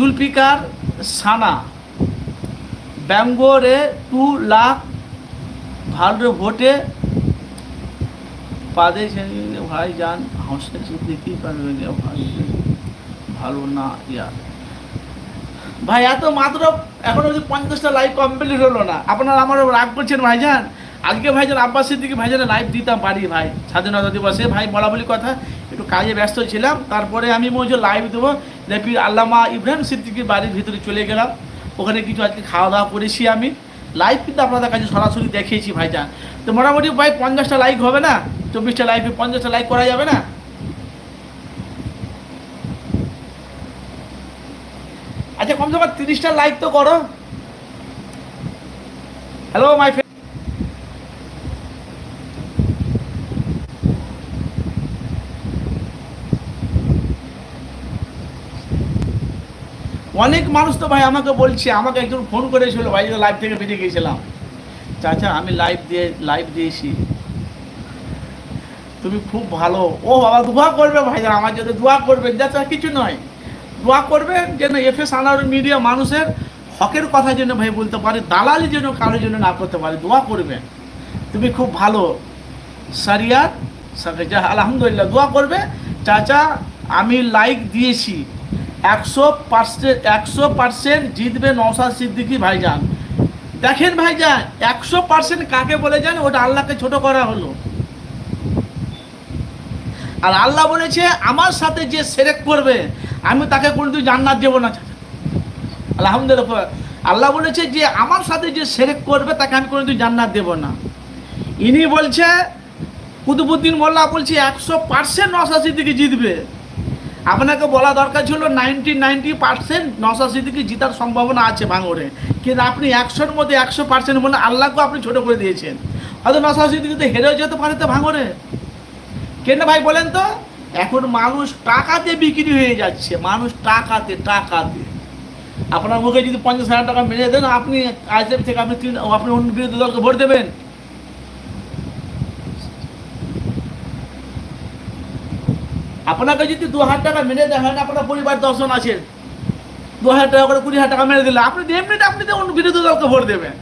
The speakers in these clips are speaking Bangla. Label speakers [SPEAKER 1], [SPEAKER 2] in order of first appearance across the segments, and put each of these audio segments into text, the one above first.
[SPEAKER 1] জুলফিকার সানা, ব্যাঙ্গোরে টু লাখ ভালো ভোটে পাদে ভাই যান ভাই। ভালো না ইয়ার ভাই, এত মাত্র এখন অবধি পঞ্চাশটা লাইভ কমপ্লিট হলো না, আপনারা আমার রাগ করছেন ভাইজান? আজকে ভাইজান আব্বাস সিদ্দিকি ভাইজান লাইভ দিতাম পারি ভাই। স্বাধীনতা দিবসে, ভাই বলা বলি কথা, একটু কাজে ব্যস্ত ছিলাম, তারপরে আমি বলছি লাইভ দেবো। দেখি আল্লামা ইব্রাহিম সিদ্দিকির বাড়ির ভিতরে চলে গেলাম। ওখানে কিছু আজকে খাওয়া দাওয়া করেছি আমি। লাইভ কিন্তু আপনাদের কাছে সরাসরি দেখিয়েছি ভাইজান। তো মোটামুটি ভাই পঞ্চাশটা লাইক হবে না? চব্বিশটা লাইভে পঞ্চাশটা লাইক করা যাবে না? আচ্ছা কমসে কম তিরিশটা লাইক তো করো। হ্যালো মাই ফ্রেন্ড অনেক মানুষ তো ভাই আমাকে বলছে, আমাকে একজন ফোন করেছিল ভাই লাইভ থেকে বেরিয়ে গিয়েছিলাম। চাচা, আমি লাইভ দিয়ে লাইভ দিয়েছি। তুমি খুব ভালো। ও বাবা, দোয়া করবে ভাই আমার জন্য দোয়া করবেন। যাতে কিছু নয়। দোয়া করবেন যেন এফ এস আনার মিডিয়া মানুষের হকের কথা যেন ভাই বলতে পারে, দালালি যেন কারোর জন্য না করতে পারে, দোয়া করবেন। তুমি খুব ভালো। সারিয়াত আলহামদুলিল্লাহ, দোয়া করবে। চাচা, আমি লাইক দিয়েছি। একশো পার্সেন্ট একশো পার্সেন্ট জিতবে নওসাদ সিদ্দিকি ভাইজান। দেখেন ভাইজান, একশো পার্সেন্ট কাকে বলে যান ওটা আল্লাহকে ছোট করা হলো। আর আল্লাহ বলেছে, আমার সাথে যে সেরেক করবে, আমি তাকে কোনোদিন জান্নাত দেবো না। আলহামদুলিল্লাহ। আল্লাহ বলেছে যে, আমার সাথে যে সেরেক করবে, তাকে আমি কোনোদিন জান্নাত দেবো না। ইনি বলছে, কুতুবুদ্দিন মোল্লা বলছে, একশো পার্সেন্ট নশাশি দিকে জিতবে। আপনাকে বলা দরকার ছিল নাইনটি নাইনটি পার্সেন্ট নশাশি দিকে জিতার সম্ভাবনা আছে ভাঙড়ে। কিন্তু আপনি একশোর মধ্যে একশো পার্সেন্ট বলে আল্লাহকে আপনি ছোট করে দিয়েছেন। হয়তো নশাশি দিকে তো হেরেও যেতে পারে তো ভাঙড়ে। কেন ভাই বলেন তো? এখন মানুষ টাকাতে বিক্রি হয়ে যাচ্ছে। মানুষ টাকাতে টাকাতে। আপনার মুখে যদি পঞ্চাশ হাজার টাকা মেরে দেন, আপনি আইসিএফ থেকে আপনি আপনি অন্য বিরোধী দলকে ভোট দেবেন। আপনাকে যদি দু হাজার টাকা মেনে দেওয়া হয় না আপনার পরিবার দশজন আছে। দু হাজার টাকা করে কুড়ি হাজার টাকা মেরে দিলে, আপনি এমনিতে আপনি তো অন্য বিরোধী দলকে ভোট দেবেন।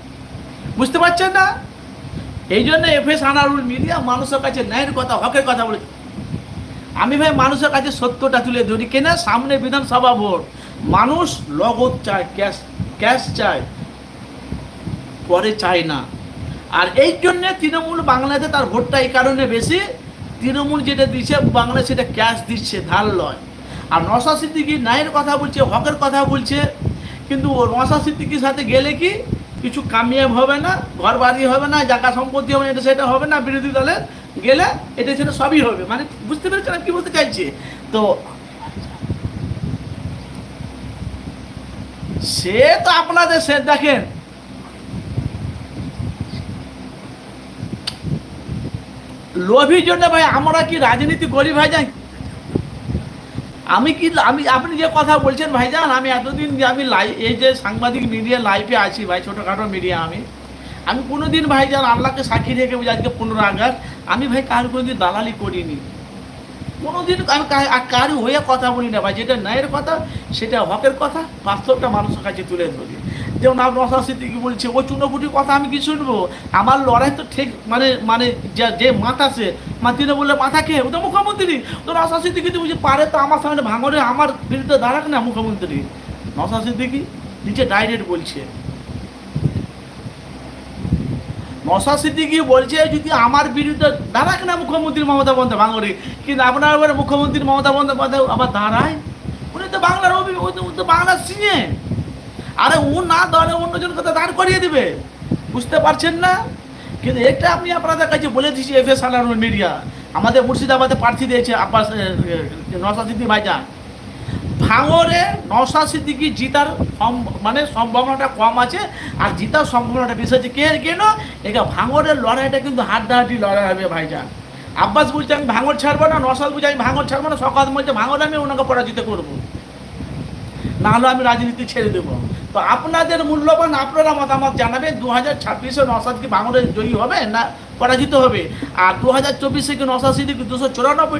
[SPEAKER 1] বুঝতে পারছেন না? এই জন্য এফএস, আনারুল মিডিয়া মানুষের কাছে ন্যায়ের কথা, হকের কথা বলে। আমি ভাই, মানুষের কাছে সত্যটা তুলে ধরি। কেনা? সামনে বিধানসভা ভোট। মানুষ লগত চায়, ক্যাশ ক্যাশ চায়, পরে চায় না। আর এই জন্যে তৃণমূল বাংলাতে তার ভোটটা এই কারণে বেশি তৃণমূল যেটা দিচ্ছে বাংলা সেটা ক্যাশ দিচ্ছে, ধার লয়। আর নশা সিদ্দিকি ন্যায়ের কথা বলছে, হকের কথা বলছে, কিন্তু নশা সিদ্দিকির সাথে গেলে কি? কিছু কামিয়াব হবে না ঘর বাড়ি হবে না জায়গা সম্পত্তি হবে না, এটা সেটা হবে না, বিরোধী দলের গেলে এটা সেটা সবই হবে। মানে বুঝতে পেরেছেন কি বলতে চাইছি? তো সে তো আপনাদের সে দেখেন লোভীর জন্য ভাই, আমরা কি রাজনীতি করি ভাইজান? আমি কি, আমি, আপনি যে কথা বলছেন ভাইজান, আমি এতদিন যে আমি লাই, এই যে সাংবাদিক মিডিয়া লাইফে আছি ভাই, ছোটোখাটো মিডিয়া আমি। আমি কোনোদিন ভাইজান আল্লাহকে সাক্ষী রেখে আজকে পনেরো আগস্ট, আমি ভাই কার কোনোদিন দালালি করিনি। কোনোদিন আমি কারও হয়ে কথা বলি না ভাই। যেটা ন্যায়ের কথা, সেটা হকের কথা, বাস্তবটা মানুষের কাছে তুলে ধরি। যেমন আপনার অশাস্তি কি বলছে, ও চুনোপুটির কথা আমি কি শুনব? আমার লড়াই তো ঠিক মানে মানে যা, যে মাথা সে মাতিনে বললে মাথা কে ও তো মুখ্যমন্ত্রী। তোর অশাস্তি কিন্তু বুঝি পারে তো আমার সামনে ভাঙরে আমার বিরুদ্ধে দাঁড়াক না মুখ্যমন্ত্রী। নশা সিদ্দিকি নিচে ডাইরেক্ট বলছে নশা সিদ্দিকি বলছে যদি আমার বিরুদ্ধে দাঁড়াক না মুখ্যমন্ত্রী মমতা বন্দ্যোপাধ্যায় বাঙালি কিন্তু আপনার এবারে মুখ্যমন্ত্রী মমতা বন্দ্যোপাধ্যায় আবার দাঁড়ায়? উনি তো বাংলার অভি তো- বাংলার সিনে। আরে ও না দাঁড়ে অন্যজন কথা দাঁড় করিয়ে দিবে। বুঝতে পারছেন না? কিন্তু এটা আমি আপনাদের কাছে বলে দিচ্ছি এফ এস মিডিয়া। আমাদের মুর্শিদাবাদে প্রার্থী দিয়েছে আব্বাস নশা সিদ্দি ভাইজান। ভাঙরে নশা সিদ্দিকি জিতার মানে সম্ভাবনাটা কম আছে, আর জিতার সম্ভাবনাটা বেশি আছে। কে কেন? এটা ভাঙরের লড়াইটা কিন্তু হাড্ডাহাড্ডি লড়াই হবে ভাইজান। আব্বাস বলছে, আমি ভাঙর ছাড়বো না নশাল বলছে, আমি ভাঙর ছাড়বো না, সকাল বলছে, ভাঙর আমি ওনাকে পরাজিত করব। না হলে আমি রাজনীতি ছেড়ে দেবো। তো আপনাদের মূল্যবান আপনারা মতামত জানাবেন দু হাজার ছাব্বিশে নসাদ কি ভাঙড়ে জয়ী হবে না পরাজিত হবে? আর দু হাজার চব্বিশে কি নসাদ সিদ্দিকি দুশো চুরানব্বই